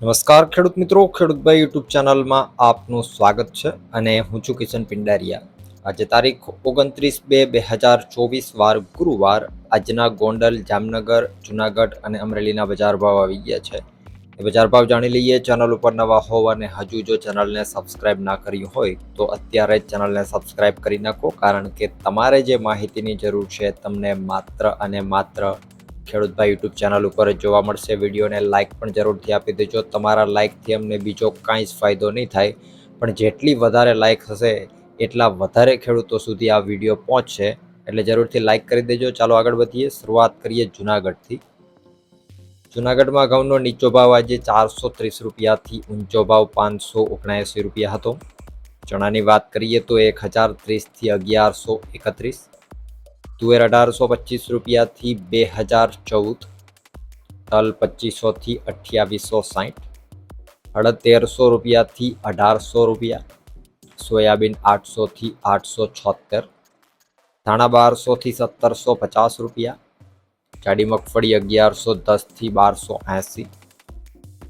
નમસ્કાર, ખેડૂત મિત્રો. ખેડૂતભાઈ યુટ્યુબ ચેનલમાં આપનું સ્વાગત છે અને હું છું કિશન પિંડારિયા. આજે તારીખ ઓગણત્રીસ બે બે હજાર ચોવીસ વાર ગુરુવાર આજના ગોંડલ, જામનગર, જુનાગઢ અને અમરેલીના બજાર ભાવ આવી ગયા છે. એ બજાર ભાવ જાણી લઈએ, ચેનલ ઉપર નવા હોવ અને હજુ જો ચેનલને સબસ્ક્રાઇબ ના કર્યું હોય, તો અત્યારે જ ચેનલને સબસ્ક્રાઇબ કરી નાખો, કારણ કે તમારે જે માહિતીની જરૂર છે, તમને માત્ર અને માત્ર ખેડૂતભાઈ યુટ્યુબ ચેનલ ઉપર જ જોવા મળશે. વિડીયોને લાઇક પણ જરૂરથી આપી દેજો. તમારા લાઇકથી અમને બીજો કાંઈ જ ફાયદો નહીં થાય. પણ જેટલી વધારે લાઇક હશે, એટલા વધારે ખેડૂતો સુધી આ વીડિયો પહોંચશે. એટલે જરૂરથી લાઇક કરી દેજો. ચાલો આગળ વધીએ. શરૂઆત કરીએ જુનાગઢથી. જુનાગઢમાં ઘઉંનો નીચો ભાવ આજે ચારસો ત્રીસ રૂપિયાથી ઊંચો ભાવ પાંચસો ઓગણએંસી રૂપિયા હતો. ચણાની વાત કરીએ તો એક હજાર ત્રીસથી અગિયારસો એકત્રીસ. તુવેર અઢારસો પચીસ રૂપિયાથી બે હજાર ચૌદ તલ પચીસોથી અઠ્યાવીસો સાઠ અડદ તેરસો રૂપિયાથી અઢારસો રૂપિયા સોયાબીન આઠસોથી આઠસો છોતેર ધાણા બારસોથી સત્તરસો પચાસ રૂપિયા જાડી મગફળી અગિયારસો દસથી બારસો એંસી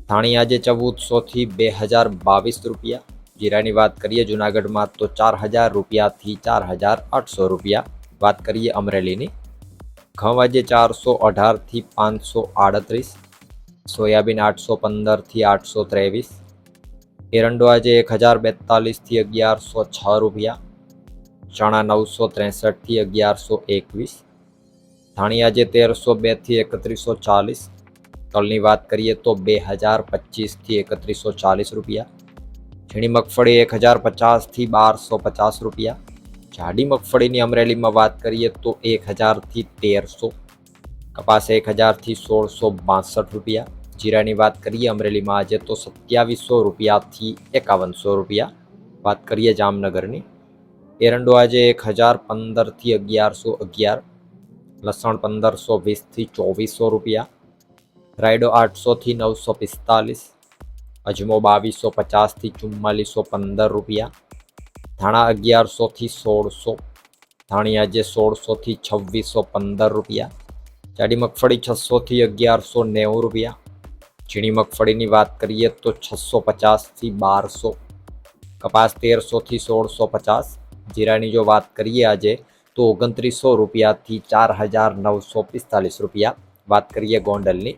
ધાણી આજે ચૌદસોથી બે હજાર બાવીસ રૂપિયા જીરાની વાત કરીએ જુનાગઢમાં તો ચાર હજાર રૂપિયાથી ચાર હજાર આઠસો રૂપિયા વાત કરીએ અમરેલીની. ઘઉં આજે ચારસો અઢારથી પાંચસો આડત્રીસ, સોયાબીન આઠસો પંદરથી આઠસો ત્રેવીસ, એરંડો આજે એક હજાર બેતાલીસથી અગિયારસો છ રૂપિયા, ચણા નવસો ત્રેસઠથી અગિયારસો એકવીસ, ધાણી આજે તેરસો બેથી એકત્રીસો ચાલીસ, તલની વાત કરીએ તો બે હજાર પચીસથી એકત્રીસો ચાલીસ રૂપિયા, ઝીણી મગફળી એક હજાર પચાસથી બારસો પચાસ રૂપિયા જાડી મગફળીની અમરેલીમાં વાત કરીએ તો એક હજારથી તેરસો, કપાસ એક હજારથી સોળસો બાસઠ રૂપિયા, જીરાની વાત કરીએ અમરેલીમાં આજે તો સત્યાવીસો રૂપિયાથી એકાવનસો રૂપિયા, વાત કરીએ જામનગરની. એરંડો આજે એક હજાર પંદરથી અગિયારસો અગિયાર, લસણ પંદરસો વીસથી ચોવીસો રૂપિયા, રાયડો આઠસોથી નવસો પિસ્તાલીસ, અજમો બાવીસો પચાસથી ચુમ્માલીસો પંદર રૂપિયા ધાણા અગિયારસોથી સોળસો, ધાણી આજે સોળસોથી છવ્વીસો પંદર રૂપિયા, જાડી મગફળી છસોથી અગિયારસો નેવું રૂપિયા, ઝીણી મગફળીની વાત કરીએ તો છસો પચાસથી બારસો, કપાસ તેરસોથી સોળસો પચાસ, જીરાની જો વાત કરીએ આજે તો ઓગણત્રીસો રૂપિયાથી ચાર હજાર નવસો પિસ્તાલીસ રૂપિયા, વાત કરીએ ગોંડલની.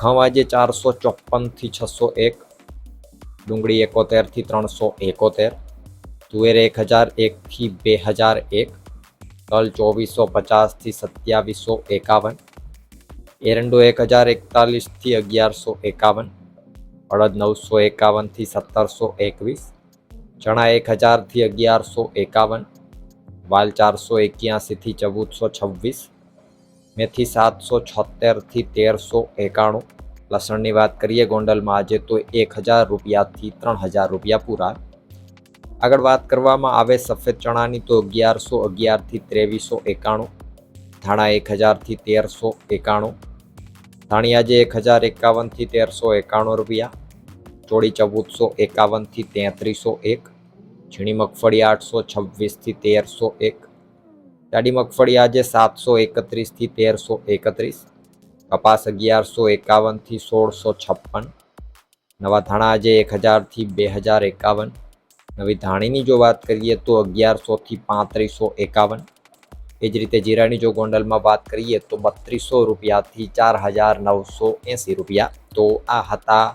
ઘઉં આજે ચારસો ચોપનથી છસો એક, ડુંગળી એકોતેરથી ત્રણસો એકોતેર તુવેર એક હજાર એકથી બે હજાર એક તલ ચોવીસો પચાસથી સત્યાવીસો એકાવન એરંડો એક હજાર એકતાલીસથી અગિયારસો એકાવન અડદ નવસો એકાવનથી સત્તરસો એકવીસ ચણા એક હજારથી અગિયારસો એકાવન વાલ ચારસો એક્યાસીથી ચૌદસો છવ્વીસ મેથી સાતસો છોતેરથી તેરસો એકાણું લસણની વાત કરીએ, ગોંડલમાં આજે તો એક હજાર રૂપિયાથી ત્રણ હજાર રૂપિયા પૂરા। આગળ વાત કરવામાં આવે સફેદ ચણાની તો અગિયારસો અગિયારથી ત્રેવીસો એકાણું, ધાણા એક હજારથી તેરસો એકાણું ધાણી આજે એક હજાર એકાવનથી તેરસો એકાણું રૂપિયા, ચોળી ચૌદસો એકાવનથી તેત્રીસો એક, ઝીણી મગફળી આઠસો છવ્વીસથી તેરસો એક, જાડી મગફળી આજે સાતસો એકત્રીસથી તેરસો એકત્રીસ, કપાસ અગિયારસો એકાવનથી સોળસો છપ્પન, નવા ધાણા આજે એક હજારથી બે હજાર એકાવન નવી ધાણીની જો વાત કરીએ તો અગિયારસોથી પાંત્રીસો એકાવન. એ જ રીતે જીરાની જો ગોંડલમાં વાત કરીએ તો બત્રીસો રૂપિયાથી ચાર હજાર નવસો એંસી રૂપિયા. તો આ હતા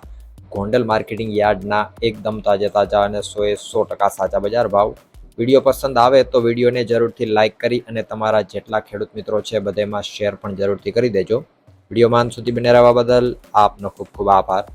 ગોંડલ માર્કેટિંગ યાર્ડના એકદમ તાજા તાજા અને સોએ સો ટકા સાચા બજાર ભાવ. વીડિયો પસંદ આવે તો વિડીયોને જરૂરથી લાઇક કરી અને તમારા જેટલા ખેડૂત મિત્રો છે બધેમાં શેર પણ જરૂરથી કરી દેજો. વિડીયોમાં સુધી બને રહેવા બદલ આપનો ખૂબ ખૂબ આભાર.